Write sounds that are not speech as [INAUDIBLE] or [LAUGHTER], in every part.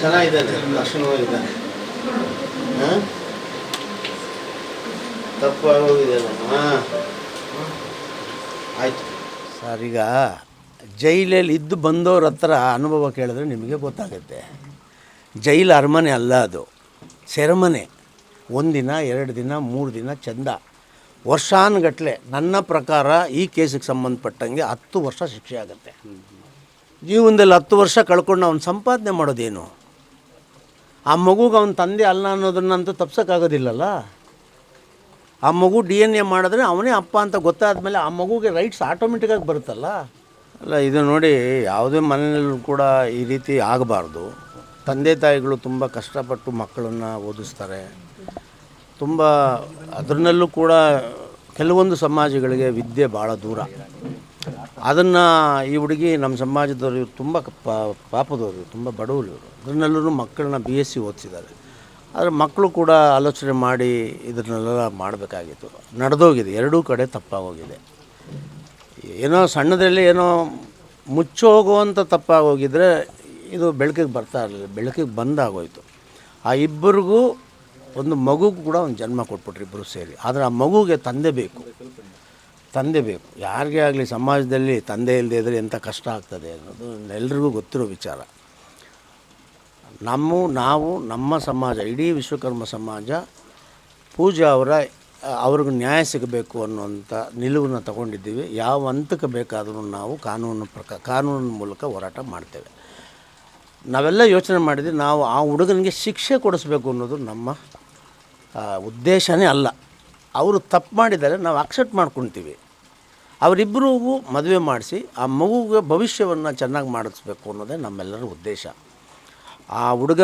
ಚೆನ್ನಾಗಿದ್ದಾನೆ ಲಕ್ಷಣವಾಗಿದ್ದಾನೆ ಹಾಂ? ತಪ್ಪು ಆಯಿತು. ಸರ್, ಈಗ ಜೈಲಲ್ಲಿ ಇದ್ದು ಬಂದವ್ರ ಹತ್ರ ಅನುಭವ ಕೇಳಿದ್ರೆ ನಿಮಗೆ ಗೊತ್ತಾಗುತ್ತೆ. ಜೈಲು ಅರಮನೆ ಅಲ್ಲ ಅದು. ಸೆರೆಮನೆ. ಒಂದಿನ, ಎರಡು ದಿನ, ಮೂರು ದಿನ ಚಂದ. ವರ್ಷಾನುಗಟ್ಲೆ ನನ್ನ ಪ್ರಕಾರ ಈ ಕೇಸಿಗೆ ಸಂಬಂಧಪಟ್ಟಂಗೆ ಹತ್ತು ವರ್ಷ ಶಿಕ್ಷೆ ಆಗುತ್ತೆ. ಜೀವನದಲ್ಲಿ ಹತ್ತು ವರ್ಷ ಕಳ್ಕೊಂಡು ಅವ್ನು ಸಂಪಾದನೆ ಮಾಡೋದೇನು? ಆ ಮಗುಗೆ ಅವನ ತಂದೆ ಅಲ್ಲ ಅನ್ನೋದನ್ನಂತೂ ತಪ್ಸೋಕ್ಕಾಗೋದಿಲ್ಲಲ್ಲ? ಆ ಮಗು ಡಿ ಎನ್ ಎ ಮಾಡಿದ್ರೆ ಅವನೇ ಅಪ್ಪ ಅಂತ ಗೊತ್ತಾದ ಮೇಲೆ ಆ ಮಗುಗೆ ರೈಟ್ಸ್ ಆಟೋಮೆಟಿಕ್ಕಾಗಿ ಬರುತ್ತಲ್ಲ? ಅಲ್ಲ, ಇದು ನೋಡಿ ಯಾವುದೇ ಮನೆಯಲ್ಲೂ ಕೂಡ ಈ ರೀತಿ ಆಗಬಾರ್ದು. ತಂದೆ ತಾಯಿಗಳು ತುಂಬ ಕಷ್ಟಪಟ್ಟು ಮಕ್ಕಳನ್ನು ಓದಿಸ್ತಾರೆ. ತುಂಬ ಅದರಲ್ಲೂ ಕೂಡ ಕೆಲವೊಂದು ಸಮಾಜಗಳಿಗೆ ವಿದ್ಯೆ ಭಾಳ ದೂರ. ಅದನ್ನು ಈ ಹುಡುಗಿ ನಮ್ಮ ಸಮಾಜದವರು ತುಂಬ ಕ- ಪಾ- ಪಾಪದವರು, ತುಂಬ ಬಡವರು ಇವರು. ಅದರಲ್ಲೂ ಮಕ್ಕಳನ್ನ ಬಿ ಎಸ್ ಸಿ ಓದಿಸಿದ್ದಾರೆ ಆದರೆ ಮಕ್ಕಳು ಕೂಡ ಆಲೋಚನೆ ಮಾಡಿ ಇದನ್ನೆಲ್ಲ ಮಾಡಬೇಕಾಗಿತ್ತು. ನಡೆದೋಗಿದೆ. ಎರಡೂ ಕಡೆ ತಪ್ಪಾಗೋಗಿದೆ. ಏನೋ ಸಣ್ಣದರಲ್ಲಿ ಏನೋ ಮುಚ್ಚೋಗುವಂಥ ತಪ್ಪಾಗೋಗಿದ್ರೆ ಇದು ಬೆಳಕಿಗೆ ಬರ್ತಾ ಇರಲಿಲ್ಲ. ಬೆಳಕಿಗೆ ಬಂದಾಗೋಯಿತು. ಆ ಇಬ್ಬರಿಗೂ ಒಂದು ಮಗುಗೂ ಕೂಡ ಒಂದು ಜನ್ಮ ಕೊಟ್ಬಿಟ್ರು ಇಬ್ಬರು ಸೇರಿ. ಆದರೆ ಆ ಮಗುಗೆ ತಂದೆ ಬೇಕು. ತಂದೆ ಬೇಕು. ಯಾರಿಗೇ ಆಗಲಿ ಸಮಾಜದಲ್ಲಿ ತಂದೆ ಇಲ್ಲದೆ ಇದ್ದರೆ ಎಂಥ ಕಷ್ಟ ಆಗ್ತದೆ ಅನ್ನೋದು ಎಲ್ರಿಗೂ ಗೊತ್ತಿರೋ ವಿಚಾರ. ನಮ್ಮ, ನಾವು, ನಮ್ಮ ಸಮಾಜ, ಇಡೀ ವಿಶ್ವಕರ್ಮ ಸಮಾಜ ಪೂಜಾ ಅವರ, ಅವ್ರಿಗೆ ನ್ಯಾಯ ಸಿಗಬೇಕು ಅನ್ನುವಂಥ ನಿಲುವನ್ನು ತಗೊಂಡಿದ್ದೀವಿ. ಯಾವ ಹಂತಕ್ಕೆ ಬೇಕಾದರೂ ನಾವು ಕಾನೂನು ಪ್ರಕಾರ ಕಾನೂನಿನ ಮೂಲಕ ಹೋರಾಟ ಮಾಡ್ತೇವೆ. ನಾವೆಲ್ಲ ಯೋಚನೆ ಮಾಡಿದ್ವಿ ನಾವು ಆ ಹುಡುಗನಿಗೆ ಶಿಕ್ಷೆ ಕೊಡಿಸ್ಬೇಕು ಅನ್ನೋದು ನಮ್ಮ ಉದ್ದೇಶನೇ ಅಲ್ಲ. ಅವರು ತಪ್ಪು ಮಾಡಿದರೆ ನಾವು ಅಕ್ಸೆಪ್ಟ್ ಮಾಡ್ಕೊತೀವಿ. ಅವರಿಬ್ಬರಿಗೂ ಮದುವೆ ಮಾಡಿಸಿ, ಆ ಮಗುಗೆ ಭವಿಷ್ಯವನ್ನು ಚೆನ್ನಾಗಿ ಮಾಡಿಸ್ಬೇಕು ಅನ್ನೋದೇ ನಮ್ಮೆಲ್ಲರ ಉದ್ದೇಶ. ಆ ಹುಡುಗ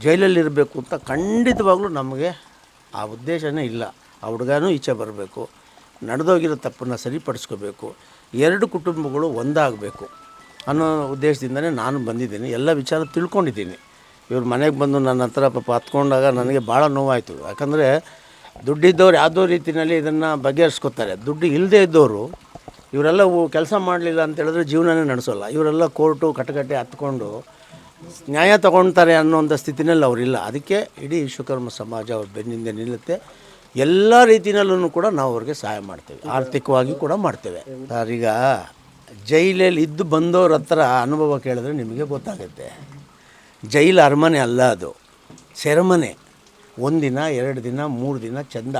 ಜೈಲಲ್ಲಿರಬೇಕು ಅಂತ ಖಂಡಿತವಾಗ್ಲೂ ನಮಗೆ ಆ ಉದ್ದೇಶನೇ ಇಲ್ಲ. ಆ ಹುಡುಗನೂ ಈಚೆ ಬರಬೇಕು. ನಡೆದೋಗಿರೋ ತಪ್ಪನ್ನು ಸರಿಪಡಿಸ್ಕೋಬೇಕು. ಎರಡು ಕುಟುಂಬಗಳು ಒಂದಾಗಬೇಕು ಅನ್ನೋ ಉದ್ದೇಶದಿಂದನೇ ನಾನು ಬಂದಿದ್ದೀನಿ. ಎಲ್ಲ ವಿಚಾರ ತಿಳ್ಕೊಂಡಿದ್ದೀನಿ. ಇವ್ರ ಮನೆಗೆ ಬಂದು ನನ್ನ ಹತ್ರ ಪಾಪ ಹತ್ಕೊಂಡಾಗ ನನಗೆ ಭಾಳ ನೋವಾಯಿತು. ಯಾಕಂದರೆ ದುಡ್ಡಿದ್ದವ್ರು ಯಾವುದೋ ರೀತಿಯಲ್ಲಿ ಇದನ್ನು ಬಗೆಹರಿಸ್ಕೊತಾರೆ. ದುಡ್ಡು ಇಲ್ಲದೇ ಇದ್ದವರು ಇವರೆಲ್ಲ ಕೆಲಸ ಮಾಡಲಿಲ್ಲ ಅಂತ ಹೇಳಿದ್ರೆ ಜೀವನನೇ ನಡೆಸೋಲ್ಲ. ಇವರೆಲ್ಲ ಕೋರ್ಟು ಕಟಕಟೆ ಹತ್ಕೊಂಡು ನ್ಯಾಯ ತಗೊಳ್ತಾರೆ ಅನ್ನೋಂಥ ಸ್ಥಿತಿನಲ್ಲಿ ಅವರಿಲ್ಲ. ಅದಕ್ಕೆ ಇಡೀ ವಿಶ್ವಕರ್ಮ ಸಮಾಜ ಅವ್ರ ಬೆನ್ನಿಂದ ನಿಲ್ಲುತ್ತೆ. ಎಲ್ಲ ರೀತಿಯಲ್ಲೂ ಕೂಡ ನಾವು ಅವ್ರಿಗೆ ಸಹಾಯ ಮಾಡ್ತೇವೆ. ಆರ್ಥಿಕವಾಗಿ ಕೂಡ ಮಾಡ್ತೇವೆ. ಸರ್, ಈಗ ಜೈಲಲ್ಲಿ ಇದ್ದು ಬಂದವ್ರ ಹತ್ರ ಅನುಭವ ಕೇಳಿದ್ರೆ ನಿಮಗೆ ಗೊತ್ತಾಗುತ್ತೆ. ಜೈಲು ಅರಮನೆ ಅಲ್ಲ ಅದು. ಸೆರೆಮನೆ. ಒಂದಿನ ಎರಡು ದಿನ, ಮೂರು ದಿನ ಚಂದ.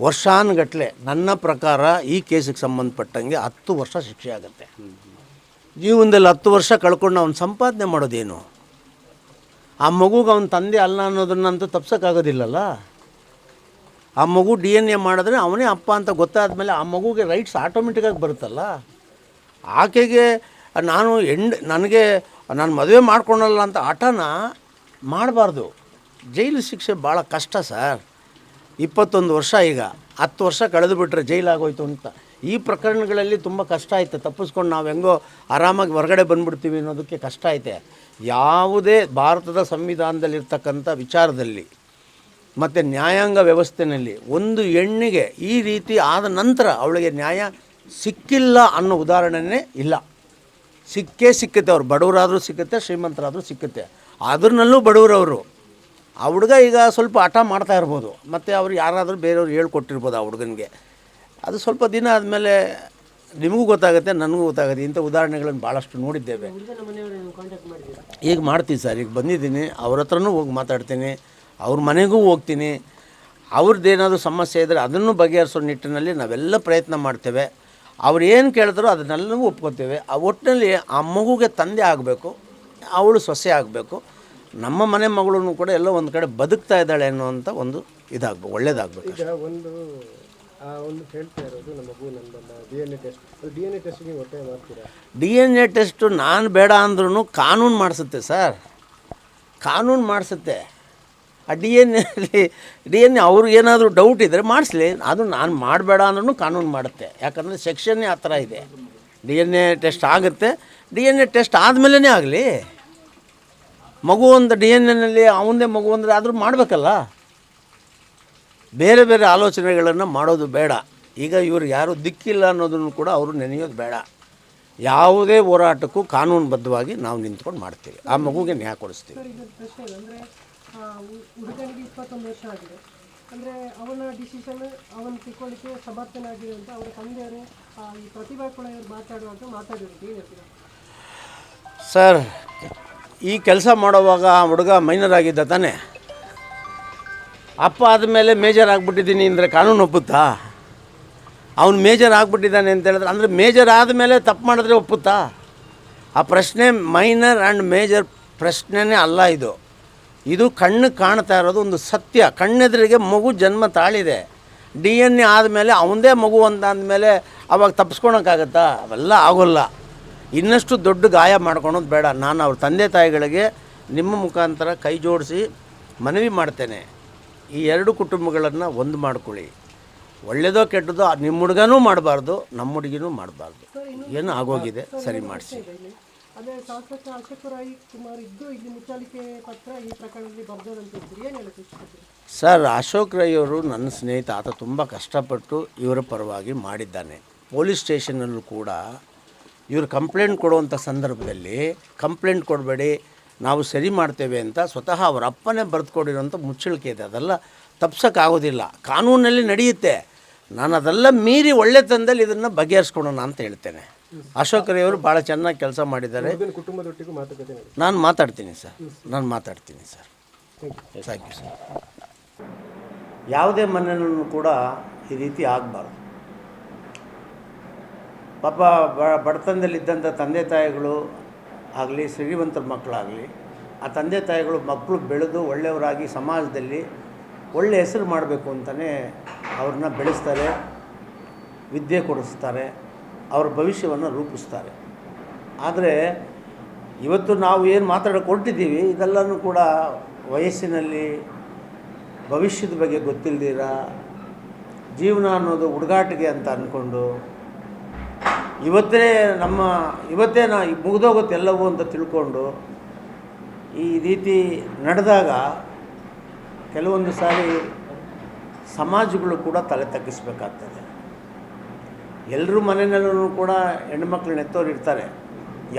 ವರ್ಷಾನುಗಟ್ಟಲೆ ನನ್ನ ಪ್ರಕಾರ ಈ ಕೇಸಿಗೆ ಸಂಬಂಧಪಟ್ಟಂಗೆ ಹತ್ತು ವರ್ಷ ಶಿಕ್ಷೆ ಆಗುತ್ತೆ. ಜೀವನದಲ್ಲಿ ಹತ್ತು ವರ್ಷ ಕಳ್ಕೊಂಡು ಅವ್ನು ಸಂಪಾದನೆ ಮಾಡೋದೇನು? ಆ ಮಗುಗೆ ಅವನ ತಂದೆ ಅಲ್ಲ ಅನ್ನೋದನ್ನಂತೂ ತಪ್ಸೋಕ್ಕಾಗೋದಿಲ್ಲಲ್ಲ? ಆ ಮಗು ಡಿ ಎನ್ ಎ ಮಾಡಿದ್ರೆ ಅವನೇ ಅಪ್ಪ ಅಂತ ಗೊತ್ತಾದ ಮೇಲೆ ಆ ಮಗುಗೆ ರೈಟ್ಸ್ ಆಟೋಮೆಟಿಕ್ಕಾಗಿ ಬರುತ್ತಲ್ಲ? ಆಕೆಗೆ ನಾನು ಎಂಡ್, ನನಗೆ ನಾನು ಮದುವೆ ಮಾಡ್ಕೊಳಲ್ಲ ಅಂತ ಹಠನ ಮಾಡಬಾರ್ದು. ಜೈಲು ಶಿಕ್ಷೆ ಭಾಳ ಕಷ್ಟ ಸರ್. ಇಪ್ಪತ್ತೊಂದು ವರ್ಷ ಈಗ. ಹತ್ತು ವರ್ಷ ಕಳೆದು ಬಿಟ್ಟರೆ ಜೈಲಾಗೋಯ್ತು ಅಂತ. ಈ ಪ್ರಕರಣಗಳಲ್ಲಿ ತುಂಬ ಕಷ್ಟ ಐತೆ ತಪ್ಪಿಸ್ಕೊಂಡು ನಾವು ಹೆಂಗೋ ಆರಾಮಾಗಿ ಹೊರಗಡೆ ಬಂದ್ಬಿಡ್ತೀವಿ ಅನ್ನೋದಕ್ಕೆ ಕಷ್ಟ ಐತೆ. ಯಾವುದೇ ಭಾರತದ ಸಂವಿಧಾನದಲ್ಲಿರ್ತಕ್ಕಂಥ ವಿಚಾರದಲ್ಲಿ ಮತ್ತು ನ್ಯಾಯಾಂಗ ವ್ಯವಸ್ಥೆಯಲ್ಲಿ ಒಂದು ಹೆಣ್ಣಿಗೆ ಈ ರೀತಿ ಆದ ನಂತರ ಅವಳಿಗೆ ನ್ಯಾಯ ಸಿಕ್ಕಿಲ್ಲ ಅನ್ನೋ ಉದಾಹರಣೆನೇ ಇಲ್ಲ. ಸಿಕ್ಕೇ ಸಿಕ್ಕುತ್ತೆ. ಅವ್ರು ಬಡವರಾದರೂ ಸಿಕ್ಕುತ್ತೆ, ಶ್ರೀಮಂತರಾದರೂ ಸಿಕ್ಕುತ್ತೆ. ಅದ್ರನ್ನಲ್ಲೂ ಬಡವರವರು ಆ ಹುಡುಗ ಈಗ ಸ್ವಲ್ಪ ಹಠ ಮಾಡ್ತಾ ಇರ್ಬೋದು. ಮತ್ತು ಅವ್ರು ಯಾರಾದರೂ ಬೇರೆಯವ್ರು ಹೇಳ್ಕೊಟ್ಟಿರ್ಬೋದು ಆ ಹುಡುಗನಿಗೆ. ಅದು ಸ್ವಲ್ಪ ದಿನ ಆದಮೇಲೆ ನಿಮಗೂ ಗೊತ್ತಾಗುತ್ತೆ, ನನಗೂ ಗೊತ್ತಾಗುತ್ತೆ. ಇಂಥ ಉದಾಹರಣೆಗಳನ್ನು ಭಾಳಷ್ಟು ನೋಡಿದ್ದೇವೆ. ಈಗ ಮಾಡ್ತೀವಿ ಸರ್, ಈಗ ಬಂದಿದ್ದೀನಿ. ಅವ್ರ ಹತ್ರನೂ ಹೋಗಿ ಮಾತಾಡ್ತೀನಿ. ಅವ್ರ ಮನೆಗೂ ಹೋಗ್ತೀನಿ. ಅವ್ರದ್ದೇನಾದರೂ ಸಮಸ್ಯೆ ಇದ್ದರೆ ಅದನ್ನು ಬಗೆಹರಿಸೋ ನಿಟ್ಟಿನಲ್ಲಿ ನಾವೆಲ್ಲ ಪ್ರಯತ್ನ ಮಾಡ್ತೇವೆ. ಅವ್ರು ಏನು ಕೇಳಿದ್ರು ಅದನ್ನೆಲ್ಲವೂ ಒಪ್ಕೋತೇವೆ. ಆ ಒಟ್ಟಿನಲ್ಲಿ ಆ ಮಗುಗೆ ತಂದೆ ಆಗಬೇಕು, ಅವಳು ಸೊಸೆ ಆಗಬೇಕು. ನಮ್ಮ ಮನೆ ಮಗಳನ್ನು ಕೂಡ ಎಲ್ಲ ಒಂದು ಕಡೆ ಬದುಕ್ತಾ ಇದ್ದಾಳೆ ಅನ್ನುವಂಥ ಒಂದು ಇದಾಗಬೇಕು ಒಳ್ಳೇದಾಗ್ಬೇಕು ಈಗ ಒಂದು ಆ ಒಂದು ಹೇಳ್ತಾ ಇರೋದು ನಮ್ಮ ಮಗು ನಂದಲ್ಲ D N A test D N A test ನೀವು ಒಟ್ಟೆ ಮಾಡ್ತೀರಾ? ಡಿ ಎನ್ ಎ ಟೆಸ್ಟು ನಾನು ಬೇಡ ಅಂದ್ರೂ ಕಾನೂನು ಮಾಡಿಸುತ್ತೆ ಸರ್. ಕಾನೂನು ಮಾಡಿಸುತ್ತೆ. ಆ ಡಿ ಎನ್ ಎಲ್ಲಿ ಡಿ ಎನ್ ಎ ಅವ್ರಿಗೇನಾದರೂ ಡೌಟ್ ಇದ್ದರೆ ಮಾಡಿಸ್ಲಿ. ಅದು ನಾನು ಮಾಡಬೇಡ ಅಂದ್ರೂ ಕಾನೂನು ಮಾಡುತ್ತೆ. ಯಾಕಂದರೆ ಸೆಕ್ಷನ್ನೇ ಆ ಥರ ಇದೆ. ಡಿ ಎನ್ ಎ ಟೆಸ್ಟ್ ಆಗುತ್ತೆ. ಡಿ ಎನ್ ಎ ಟೆಸ್ಟ್ ಆದಮೇಲೇ ಆಗಲಿ. ಮಗು ಒಂದು ಡಿ ಎನ್ ಎನಲ್ಲಿ ಅವನದೇ ಮಗು ಅಂದರೆ ಆದರೂ ಮಾಡಬೇಕಲ್ಲ? ಬೇರೆ ಬೇರೆ ಆಲೋಚನೆಗಳನ್ನು ಮಾಡೋದು ಬೇಡ. ಈಗ ಇವರು ಯಾರು ದಿಕ್ಕಿಲ್ಲ ಅನ್ನೋದನ್ನು ಕೂಡ ಅವರು ನೆನೆಯೋದು ಬೇಡ. ಯಾವುದೇ ಹೋರಾಟಕ್ಕೂ ಕಾನೂನುಬದ್ಧವಾಗಿ ನಾವು ನಿಂತ್ಕೊಂಡು ಮಾಡ್ತೀವಿ. ಆ ಮಗುಗೆ ನ್ಯಾಯ ಕೊಡಿಸ್ತೀವಿ. ಸರ್ ಇದು ಪ್ರಶ್ನೆ ಇದೆ ಅಂದರೆ ಹುಡುಗನಿಗೆ ಇಪ್ಪತ್ತೊಂದು ವರ್ಷ ಅವನ ಡಿಸಿಷನ್ ಅವನು ತಿಳ್ಕೊಳ್ಳಿಕ್ಕೆ ಸಮರ್ಥನಾಗಿದೆ ಅಂತ ಅವರ ತಂದೆಯವರು ಆ, ಈ ಪ್ರತಿಭಾ ಕೊಳೆಯವರು ಮಾತಾಡುವಾಗ ಮಾತಾಡಿರೋದು ಏನು ಹೇಳ್ತೀರಾ? ಸರ್ ಈ ಕೆಲಸ ಮಾಡುವಾಗ ಆ ಹುಡುಗ ಮೈನರ್ ಆಗಿದ್ದ ತಾನೇ. ಅಪ್ಪ ಆದಮೇಲೆ ಮೇಜರ್ ಆಗಿಬಿಟ್ಟಿದ್ದೀನಿ ಅಂದರೆ ಕಾನೂನು ಒಪ್ಪುತ್ತಾ? ಅವನು ಮೇಜರ್ ಆಗಿಬಿಟ್ಟಿದ್ದಾನೆ ಅಂತ ಹೇಳಿದ್ರೆ ಅಂದರೆ ಮೇಜರ್ ಆದಮೇಲೆ ತಪ್ಪು ಮಾಡಿದ್ರೆ ಒಪ್ಪುತ್ತಾ? ಆ ಪ್ರಶ್ನೆ ಮೈನರ್ ಆ್ಯಂಡ್ ಮೇಜರ್ ಪ್ರಶ್ನೆನೇ ಅಲ್ಲ ಇದು. ಇದು ಕಣ್ಣು ಕಾಣ್ತಾ ಇರೋದು ಒಂದು ಸತ್ಯ. ಕಣ್ಣೆದುರಿಗೆ ಮಗು ಜನ್ಮ ತಾಳಿದೆ. ಡಿ ಎನ್ ಎ ಆದಮೇಲೆ ಅವನದೇ ಮಗು ಅಂತ ಅಂದಮೇಲೆ ಅವಾಗ ತಪ್ಪಿಸ್ಕೊಳಕ್ಕಾಗತ್ತಾ ಅವೆಲ್ಲ ಆಗೋಲ್ಲ. ಇನ್ನಷ್ಟು ದೊಡ್ಡ ಗಾಯ ಮಾಡ್ಕೊಳೋದು ಬೇಡ. ನಾನು ಅವ್ರ ತಂದೆ ತಾಯಿಗಳಿಗೆ ನಿಮ್ಮ ಮುಖಾಂತರ ಕೈ ಜೋಡಿಸಿ ಮನವಿ ಮಾಡ್ತೇನೆ. ಈ ಎರಡು ಕುಟುಂಬಗಳನ್ನು ಒಂದು ಮಾಡ್ಕೊಳ್ಳಿ. ಒಳ್ಳೆಯದೋ ಕೆಟ್ಟದೋ ನಿಮ್ಮ ಹುಡುಗನೂ ಮಾಡಬಾರ್ದು ನಮ್ಮ ಹುಡುಗಿನೂ ಮಾಡಬಾರ್ದು. ಏನು ಆಗೋಗಿದೆ ಸರಿ ಮಾಡಿಸಿ. ಸರ್ ಅಶೋಕ್ ರೈ ಅವರು ನನ್ನ ಸ್ನೇಹಿತ ಆತ ತುಂಬ ಕಷ್ಟಪಟ್ಟು ಇವರ ಪರವಾಗಿ ಮಾಡಿದ್ದಾನೆ. ಪೊಲೀಸ್ ಸ್ಟೇಷನಲ್ಲೂ ಕೂಡ ಇವರು ಕಂಪ್ಲೇಂಟ್ ಕೊಡುವಂಥ ಸಂದರ್ಭದಲ್ಲಿ ಕಂಪ್ಲೇಂಟ್ ಕೊಡಬೇಡಿ ನಾವು ಸರಿ ಮಾಡ್ತೇವೆ ಅಂತ ಸ್ವತಃ ಅವರ ಅಪ್ಪನೇ ಬರೆದುಕೊಡಿರೋಂಥ ಮುಚ್ಚಳಿಕೆ ಇದೆ. ಅದೆಲ್ಲ ತಪ್ಸೋಕ್ಕಾಗೋದಿಲ್ಲ. ಕಾನೂನಲ್ಲಿ ನಡೆಯುತ್ತೆ. ನಾನು ಅದೆಲ್ಲ ಮೀರಿ ಒಳ್ಳೆತನದಲ್ಲಿ ಇದನ್ನು ಬಗೆಹರಿಸ್ಕೊಳೋಣ ಅಂತ ಹೇಳ್ತೇನೆ. ಅಶೋಕ್ ರೈ ಅವರು ಭಾಳ ಚೆನ್ನಾಗಿ ಕೆಲಸ ಮಾಡಿದ್ದಾರೆ. ಕುಟುಂಬದೊಟ್ಟಿಗೂ ಮಾತುಕತೆ ನಾನು ಮಾತಾಡ್ತೀನಿ ಸರ್. ನಾನು ಮಾತಾಡ್ತೀನಿ ಸರ್. ಥ್ಯಾಂಕ್ ಯು ಸರ್ ಯಾವುದೇ ಮನೆಯಲ್ಲೂ ಕೂಡ ಈ ರೀತಿ ಆಗಬಾರ್ದು. ಪಾಪ ಬ ಬಡತನದಲ್ಲಿದ್ದಂಥ ತಂದೆ ತಾಯಿಗಳು ಆಗಲಿ, ಶ್ರೀಮಂತರ ಮಕ್ಕಳಾಗಲಿ, ಆ ತಂದೆ ತಾಯಿಗಳು ಮಕ್ಕಳು ಬೆಳೆದು ಒಳ್ಳೆಯವರಾಗಿ ಸಮಾಜದಲ್ಲಿ ಒಳ್ಳೆ ಹೆಸರು ಮಾಡಬೇಕು ಅಂತಲೇ ಅವ್ರನ್ನ ಬೆಳೆಸ್ತಾರೆ, ವಿದ್ಯೆ ಕೊಡಿಸ್ತಾರೆ, ಅವ್ರ ಭವಿಷ್ಯವನ್ನು ರೂಪಿಸ್ತಾರೆ. ಆದರೆ ಇವತ್ತು ನಾವು ಏನು ಮಾತಾಡೋಕೆ ಕೊಟ್ಟಿದ್ದೀವಿ ಇದೆಲ್ಲನೂ ಕೂಡ ವಯಸ್ಸಿನಲ್ಲಿ, ಭವಿಷ್ಯದ ಬಗ್ಗೆ ಗೊತ್ತಿಲ್ಲದಿರ ಜೀವನ ಅನ್ನೋದು ಹುಡುಗಾಟಿಗೆ ಅಂತ ಅಂದ್ಕೊಂಡು ಇವತ್ತೇ ನಮ್ಮ, ಇವತ್ತೇ ನಾ ಮುಗಿದೋಗುತ್ತೆ ಎಲ್ಲವೂ ಅಂತ ತಿಳ್ಕೊಂಡು ಈ ರೀತಿ ನಡೆದಾಗ ಕೆಲವೊಂದು ಸಾರಿ ಸಮಾಜಗಳು ಕೂಡ ತಲೆ ತಗ್ಗಿಸ್ಬೇಕಾಗ್ತದೆ. ಎಲ್ಲರೂ ಮನೆಯಲ್ಲೂ ಕೂಡ ಹೆಣ್ಮಕ್ಳು ನೆತ್ತೋರು ಇರ್ತಾರೆ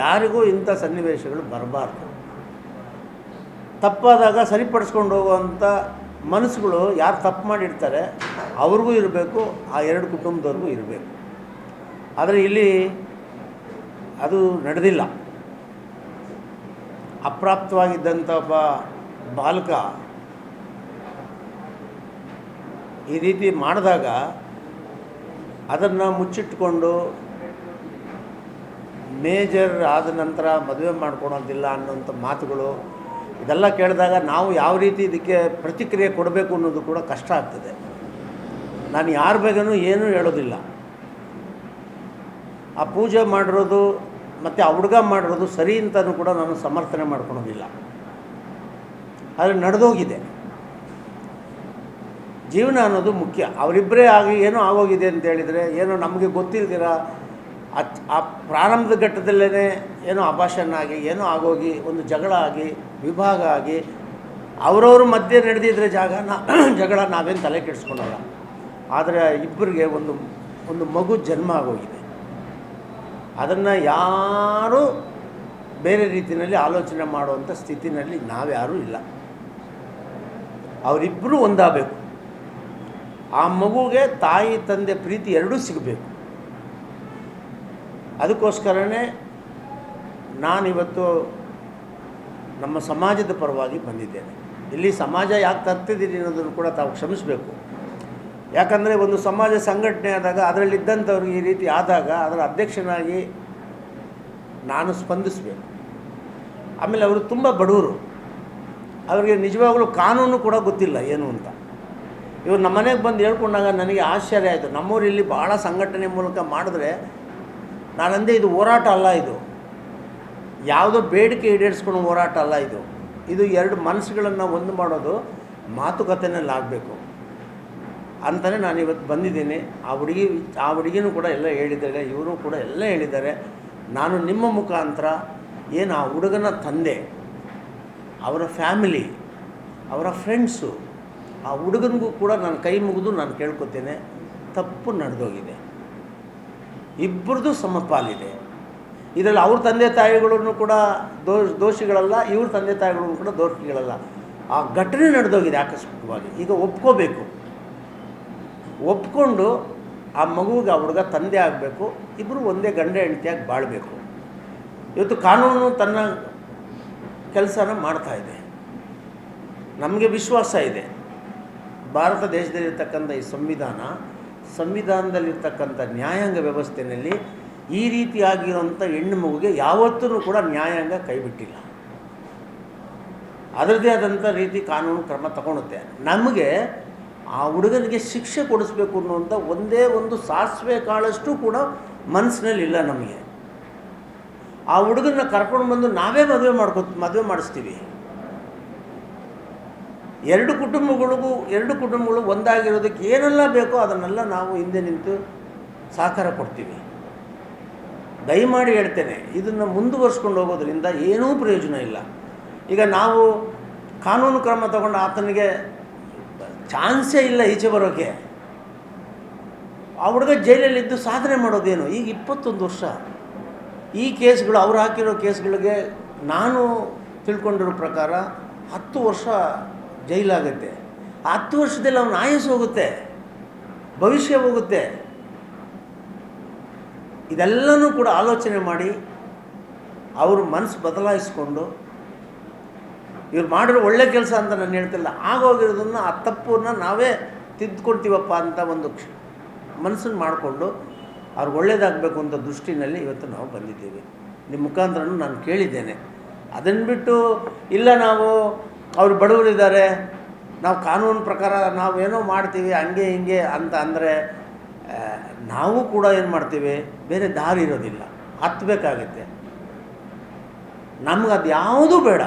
ಯಾರಿಗೂ ಇಂಥ ಸನ್ನಿವೇಶಗಳು ಬರಬಾರ್ದು. ತಪ್ಪಾದಾಗ ಸರಿಪಡಿಸ್ಕೊಂಡು ಹೋಗುವಂಥ ಮನಸ್ಸುಗಳು ಯಾರು ತಪ್ಪು ಮಾಡಿರ್ತಾರೆ, ಅವ್ರಿಗೂ ಇರಬೇಕು, ಆ ಎರಡು ಕುಟುಂಬದವ್ರಿಗೂ ಇರಬೇಕು. ಆದರೆ ಇಲ್ಲಿ ಅದು ನಡೆದಿಲ್ಲ. ಅಪ್ರಾಪ್ತವಾಗಿದ್ದಂಥ ಒಬ್ಬ ಬಾಲಕ ಈ ರೀತಿ ಮಾಡಿದಾಗ ಅದನ್ನು ಮುಚ್ಚಿಟ್ಕೊಂಡು ಮೇಜರ್ ಆದ ನಂತರ ಮದುವೆ ಮಾಡ್ಕೊಳೋದಿಲ್ಲ ಅನ್ನೋಂಥ ಮಾತುಗಳು ಇದೆಲ್ಲ ಕೇಳಿದಾಗ ನಾವು ಯಾವ ರೀತಿ ಇದಕ್ಕೆ ಪ್ರತಿಕ್ರಿಯೆ ಕೊಡಬೇಕು ಅನ್ನೋದು ಕೂಡ ಕಷ್ಟ ಆಗ್ತದೆ. ನಾನು ಯಾರ ಬಗ್ಗೆನೂ ಏನೂ ಹೇಳೋದಿಲ್ಲ. ಆ ಪೂಜೆ ಮಾಡಿರೋದು ಮತ್ತು ಆ ಹುಡುಗ ಮಾಡಿರೋದು ಸರಿ ಅಂತಲೂ ಕೂಡ ನಾನು ಸಮರ್ಥನೆ ಮಾಡ್ಕೊಳೋದಿಲ್ಲ. ಆದರೆ ನಡೆದೋಗಿದೆ. ಜೀವನ ಅನ್ನೋದು ಮುಖ್ಯ. ಅವರಿಬ್ಬರೇ ಆಗಿ ಏನೋ ಆಗೋಗಿದೆ ಅಂತ ಹೇಳಿದರೆ ಏನೋ ನಮಗೆ ಗೊತ್ತಿಲ್ದಿರ ಆ ಪ್ರಾರಂಭದ ಘಟ್ಟದಲ್ಲೇ ಏನೋ ಅಭಾಷಣಾಗಿ ಏನೋ ಆಗೋಗಿ, ಒಂದು ಜಗಳ ಆಗಿ, ವಿಭಾಗ ಆಗಿ, ಅವರವ್ರ ಮಧ್ಯೆ ನಡೆದಿದ್ರೆ ಜಾಗ ನಾ [CLEARS THROAT] ಜಗಳ ನಾವೇನು ತಲೆ ಕೆಡಿಸ್ಕೊಳಲ್ಲ. ಆದರೆ ಇಬ್ಬರಿಗೆ ಒಂದು ಒಂದು ಮಗು ಜನ್ಮ ಆಗೋಗಿದೆ. ಅದನ್ನು ಯಾರೂ ಬೇರೆ ರೀತಿಯಲ್ಲಿ ಆಲೋಚನೆ ಮಾಡುವಂಥ ಸ್ಥಿತಿನಲ್ಲಿ ನಾವ್ಯಾರೂ ಇಲ್ಲ. ಅವರಿಬ್ಬರೂ ಒಂದಾಗಬೇಕು. ಆ ಮಗುಗೆ ತಾಯಿ, ತಂದೆ ಪ್ರೀತಿ ಎರಡೂ ಸಿಗಬೇಕು. ಅದಕ್ಕೋಸ್ಕರನೇ ನಾನಿವತ್ತು ನಮ್ಮ ಸಮಾಜದ ಪರವಾಗಿ ಬಂದಿದ್ದೇನೆ. ಇಲ್ಲಿ ಸಮಾಜ ಯಾಕೆ ತರ್ತಿದ್ದೀರಿ ಅನ್ನೋದನ್ನು ಕೂಡ ತಾವು ಕ್ಷಮಿಸಬೇಕು. ಯಾಕಂದರೆ ಒಂದು ಸಮಾಜ ಸಂಘಟನೆ ಆದಾಗ ಅದರಲ್ಲಿದ್ದಂಥವ್ರಿಗೆ ಈ ರೀತಿ ಆದಾಗ ಅದರ ಅಧ್ಯಕ್ಷನಾಗಿ ನಾನು ಸ್ಪಂದಿಸಬೇಕು. ಆಮೇಲೆ ಅವರು ತುಂಬ ಬಡವರು. ಅವರಿಗೆ ನಿಜವಾಗಲೂ ಕಾನೂನು ಕೂಡ ಗೊತ್ತಿಲ್ಲ ಏನು ಅಂತ. ಇವರು ನಮ್ಮ ಮನೆಗೆ ಬಂದು ಹೇಳ್ಕೊಂಡಾಗ ನನಗೆ ಆಶ್ಚರ್ಯ ಆಯಿತು. ನಮ್ಮೂರು ಇಲ್ಲಿ ಭಾಳ ಸಂಘಟನೆ ಮೂಲಕ ಮಾಡಿದ್ರೆ ನಾನಂದೇ ಇದು ಹೋರಾಟ ಅಲ್ಲ ಇದು. ಯಾವುದೋ ಬೇಡಿಕೆ ಈಡೇರಿಸ್ಕೊಳ್ಳೋ ಹೋರಾಟ ಅಲ್ಲ ಇದು. ಇದು ಎರಡು ಮನಸ್ಸುಗಳನ್ನು ಒಂದು ಮಾಡೋದು ಮಾತುಕತೆಯಲ್ಲಿ ಆಗಬೇಕು ಅಂತಲೇ ನಾನು ಇವತ್ತು ಬಂದಿದ್ದೀನಿ. ಆ ಹುಡುಗಿ, ಆ ಹುಡುಗಿನೂ ಕೂಡ ಎಲ್ಲ ಹೇಳಿದ್ದಾರೆ, ಇವರು ಕೂಡ ಎಲ್ಲ ಹೇಳಿದ್ದಾರೆ. ನಾನು ನಿಮ್ಮ ಮುಖಾಂತರ ಏನು ಆ ಹುಡುಗನ ತಂದೆ, ಅವರ ಫ್ಯಾಮಿಲಿ, ಅವರ ಫ್ರೆಂಡ್ಸು, ಆ ಹುಡುಗನಿಗೂ ಕೂಡ ನಾನು ಕೈ ಮುಗಿದು ನಾನು ಕೇಳ್ಕೊತೇನೆ. ತಪ್ಪು ನಡೆದೋಗಿದೆ. ಇಬ್ಬರದು ಸಮಪಾಲಿದೆ. ಇದರಲ್ಲಿ ಅವ್ರ ತಂದೆ ತಾಯಿಗಳನ್ನು ಕೂಡ ದೋಷ ದೋಷಿಗಳಲ್ಲ, ಇವ್ರ ತಂದೆ ತಾಯಿಗಳನ್ನು ಕೂಡ ದೋಷಿಗಳಲ್ಲ. ಆ ಘಟನೆ ನಡೆದೋಗಿದೆ ಆಕಸ್ಮಿಕವಾಗಿ. ಈಗ ಒಪ್ಕೋಬೇಕು. ಒಪ್ಕೊಂಡು ಆ ಮಗುವಿಗೆ, ಆ ಹುಡುಗ ತಂದೆ ಆಗಬೇಕು ಇಬ್ಬರು ಒಂದೇ ಗಂಡ ಹೆಂಡತಿಯಾಗಿ ಬಾಳಬೇಕು. ಇವತ್ತು ಕಾನೂನು ತನ್ನ ಕೆಲಸನ ಮಾಡ್ತಾ ಇದೆ. ನಮಗೆ ವಿಶ್ವಾಸ ಇದೆ. ಭಾರತ ದೇಶದಲ್ಲಿರ್ತಕ್ಕಂಥ ಈ ಸಂವಿಧಾನ, ಸಂವಿಧಾನದಲ್ಲಿರ್ತಕ್ಕಂಥ ನ್ಯಾಯಾಂಗ ವ್ಯವಸ್ಥೆಯಲ್ಲಿ ಈ ರೀತಿಯಾಗಿರುವಂಥ ಹೆಣ್ಣು ಮಗುಗೆ ಯಾವತ್ತೂ ಕೂಡ ನ್ಯಾಯಾಂಗ ಕೈಬಿಟ್ಟಿಲ್ಲ ಅದರದ್ದೇ ಆದಂಥ ರೀತಿ ಕಾನೂನು ಕ್ರಮ ತಗೊಳುತ್ತೆ ನಮಗೆ ಆ ಹುಡುಗನಿಗೆ ಶಿಕ್ಷೆ ಕೊಡಿಸ್ಬೇಕು ಅನ್ನುವಂಥ ಒಂದೇ ಒಂದು ಸಾಸಿವೆ ಕಾಳಷ್ಟು ಕೂಡ ಮನಸ್ಸಿನಲ್ಲಿ ಇಲ್ಲ ನಮಗೆ. ಆ ಹುಡುಗನ ಕರ್ಕೊಂಡು ಬಂದು ನಾವೇ ಮದುವೆ ಮಾಡ್ಕೊ, ಮದುವೆ ಮಾಡಿಸ್ತೀವಿ. ಎರಡು ಕುಟುಂಬಗಳಿಗೂ, ಎರಡು ಕುಟುಂಬಗಳು ಒಂದಾಗಿರೋದಕ್ಕೆ ಏನೆಲ್ಲ ಬೇಕೋ ಅದನ್ನೆಲ್ಲ ನಾವು ಹಿಂದೆ ನಿಂತು ಸಹಕಾರ ಕೊಡ್ತೀವಿ. ದಯಮಾಡಿ ಹೇಳ್ತೇನೆ, ಇದನ್ನು ಮುಂದುವರ್ಸ್ಕೊಂಡು ಹೋಗೋದ್ರಿಂದ ಏನೂ ಪ್ರಯೋಜನ ಇಲ್ಲ. ಈಗ ನಾವು ಕಾನೂನು ಕ್ರಮ ತಗೊಂಡು ಆತನಿಗೆ ಚಾನ್ಸೇ ಇಲ್ಲ ಈಚೆ ಬರೋಕ್ಕೆ ಆ ಹುಡುಗ ಜೈಲಲ್ಲಿದ್ದು ಸಾಧನೆ ಮಾಡೋದೇನು? ಈಗ ಇಪ್ಪತ್ತೊಂದು ವರ್ಷ. ಈ ಕೇಸ್ಗಳು, ಅವ್ರು ಹಾಕಿರೋ ಕೇಸ್ಗಳಿಗೆ ನಾನು ತಿಳ್ಕೊಂಡಿರೋ ಪ್ರಕಾರ ಹತ್ತು ವರ್ಷ ಜೈಲಾಗುತ್ತೆ. ಹತ್ತು ವರ್ಷದಲ್ಲಿ ಅವನ ಆಯಸ್ಸು ಹೋಗುತ್ತೆ. ಭವಿಷ್ಯ ಹೋಗುತ್ತೆ. ಇದೆಲ್ಲನೂ ಕೂಡ ಆಲೋಚನೆ ಮಾಡಿ ಅವರು ಮನಸ್ಸು ಬದಲಾಯಿಸ್ಕೊಂಡು ಇವ್ರು ಮಾಡಿರೋ ಒಳ್ಳೆ ಕೆಲಸ ಅಂತ ನಾನು ಹೇಳ್ತಿಲ್ಲ. ಆಗೋಗಿರೋದನ್ನು ಆ ತಪ್ಪನ್ನ ನಾವೇ ತಿದ್ದುಕೊಡ್ತೀವಪ್ಪ ಅಂತ ಒಂದು ಕ್ಷ, ಮನಸ್ಸನ್ನು ಮಾಡಿಕೊಂಡು ಅವ್ರಿಗೆ ಒಳ್ಳೇದಾಗಬೇಕು ಅಂತ ದೃಷ್ಟಿನಲ್ಲಿ ಇವತ್ತು ನಾವು ಬಂದಿದ್ದೀವಿ. ನಿಮ್ಮ ಮುಖಾಂತರನೂ ನಾನು ಕೇಳಿದ್ದೇನೆ. ಅದನ್ನು ಬಿಟ್ಟು ಇಲ್ಲ ನಾವು, ಅವ್ರು ಬಡವರಿದ್ದಾರೆ, ನಾವು ಕಾನೂನು ಪ್ರಕಾರ ನಾವೇನೋ ಮಾಡ್ತೀವಿ, ಹಂಗೆ ಹಿಂಗೆ ಅಂತ ಅಂದರೆ ನಾವು ಕೂಡ ಏನು ಮಾಡ್ತೀವಿ, ಬೇರೆ ದಾರಿ ಇರೋದಿಲ್ಲ. ಹತ್ತಬೇಕಾಗತ್ತೆ ನಮ್ಗೆ ಅದು ಯಾವುದೂ ಬೇಡ.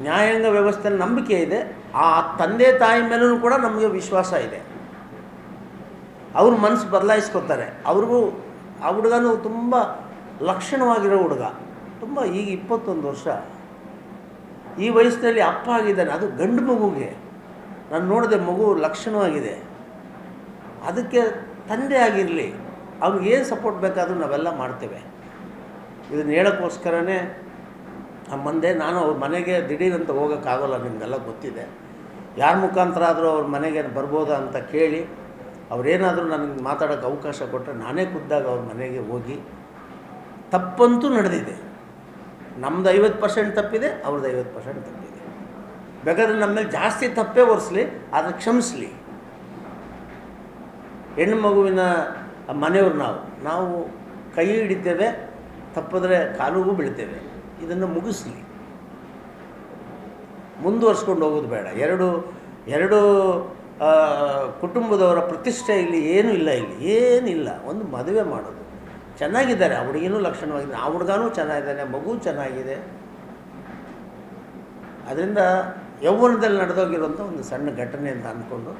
ನ್ಯಾಯಾಂಗ ವ್ಯವಸ್ಥೆ ನಂಬಿಕೆ ಇದೆ, ಆ ತಂದೆ ತಾಯಿ ಮೇಲೂ ಕೂಡ ನಮಗೆ ವಿಶ್ವಾಸ ಇದೆ. ಅವ್ರ ಮನಸ್ಸು ಬದಲಾಯಿಸ್ಕೊತಾರೆ ಅವ್ರಿಗೂ ಆ ಹುಡುಗನೂ ತುಂಬ ಲಕ್ಷಣವಾಗಿರೋ ಹುಡುಗ. ತುಂಬ ಈಗ ಇಪ್ಪತ್ತೊಂದು ವರ್ಷ. ಈ ವಯಸ್ಸಿನಲ್ಲಿ ಅಪ್ಪ ಆಗಿದ್ದಾನೆ. ಅದು ಗಂಡು ಮಗುಗೆ. ನಾನು ನೋಡಿದೆ ಮಗು ಲಕ್ಷಣವಾಗಿದೆ. ಅದಕ್ಕೆ ತಂದೆ ಆಗಿರಲಿ. ಅವ್ನಿಗೆ ಏನು ಸಪೋರ್ಟ್ ಬೇಕಾದರೂ ನಾವೆಲ್ಲ ಮಾಡ್ತೇವೆ. ಇದನ್ನು ಹೇಳೋಕ್ಕೋಸ್ಕರನೇ ಮಂದೆ ನಾನು ಅವ್ರ ಮನೆಗೆ ದಿಢೀರಂತ ಹೋಗೋಕ್ಕಾಗೋಲ್ಲ, ನಿಮಗೆಲ್ಲ ಗೊತ್ತಿದೆ. ಯಾರ ಮುಖಾಂತರ ಆದರೂ ಅವ್ರ ಮನೆಗೆ ಬರ್ಬೋದಾ ಅಂತ ಕೇಳಿ, ಅವರೇನಾದರೂ ನನಗೆ ಮಾತಾಡೋಕ್ಕೆ ಅವಕಾಶ ಕೊಟ್ಟರೆ ನಾನೇ ಖುದ್ದಾಗ ಅವ್ರ ಮನೆಗೆ ಹೋಗಿ, ತಪ್ಪಂತೂ ನಡೆದಿದೆ. ನಮ್ದು ಐವತ್ತು ಪರ್ಸೆಂಟ್ ತಪ್ಪಿದೆ, ಅವ್ರದ್ದು ಐವತ್ತು ಪರ್ಸೆಂಟ್ ತಪ್ಪಿದೆ. ಬೇಕಾದ್ರೆ ನಮ್ಮ ಮೇಲೆ ಜಾಸ್ತಿ ತಪ್ಪೇ ಒರೆಸ್ಲಿ, ಆದರೆ ಕ್ಷಮಿಸಲಿ. ಹೆಣ್ಣು ಮಗುವಿನ ಮನೆಯವ್ರು ನಾವು ನಾವು ಕೈ ಹಿಡಿತೇವೆ, ತಪ್ಪಿದ್ರೆ ಕಾಲುಗೂ ಬೀಳ್ತೇವೆ. ಇದನ್ನು ಮುಗಿಸ್ಲಿ. ಮುಂದುವರ್ಸ್ಕೊಂಡು ಹೋಗೋದು ಬೇಡ. ಎರಡು ಎರಡು ಕುಟುಂಬದವರ ಪ್ರತಿಷ್ಠೆ ಇಲ್ಲಿ ಏನೂ ಇಲ್ಲ ಇಲ್ಲಿ. ಏನಿಲ್ಲ. ಒಂದು ಮದುವೆ ಮಾಡೋದು. ಚೆನ್ನಾಗಿದ್ದಾರೆ. ಆ ಹುಡುಗಿನೂ ಲಕ್ಷಣವಾಗಿದೆ. ಆ ಹುಡುಗನೂ ಚೆನ್ನಾಗಿದ್ದಾನೆ. ಮಗು ಚೆನ್ನಾಗಿದೆ. ಅದರಿಂದ ಯೌವನದಲ್ಲಿ ನಡೆದೋಗಿರುವಂಥ ಒಂದು ಸಣ್ಣ ಘಟನೆ ಅಂತ ಅಂದ್ಕೊಂಡು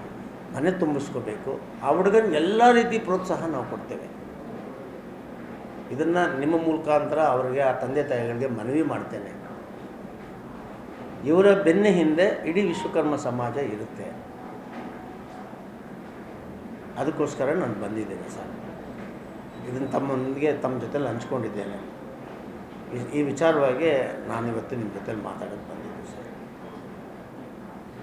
ಮನೆ ತುಂಬಿಸ್ಕೋಬೇಕು. ಆ ಹುಡುಗನಿಗೆ ಎಲ್ಲ ರೀತಿ ಪ್ರೋತ್ಸಾಹ ನಾವು ಕೊಡ್ತೇವೆ. ಇದನ್ನು ನಿಮ್ಮ ಮುಖಾಂತರ ಅವರಿಗೆ, ಆ ತಂದೆ ತಾಯಿಗಳಿಗೆ ಮನವಿ ಮಾಡ್ತೇನೆ. ಇವರ ಬೆನ್ನ ಹಿಂದೆ ಇಡೀ ವಿಶ್ವಕರ್ಮ ಸಮಾಜ ಇರುತ್ತೆ. ಅದಕ್ಕೋಸ್ಕರ ನಾನು ಬಂದಿದ್ದೇನೆ ಸರ್. ಇದನ್ನು ತಮ್ಮೊಂದಿಗೆ, ತಮ್ಮ ಜೊತೆಲಿ ಹಂಚ್ಕೊಂಡಿದ್ದೇನೆ. ಈ- ವಿಚಾರವಾಗಿ ನಾನಿವತ್ತು ನಿಮ್ಮ ಜೊತೆಲಿ ಮಾತಾಡೋಕ್ಕೆ ಬಂದಿದ್ದೇನೆ.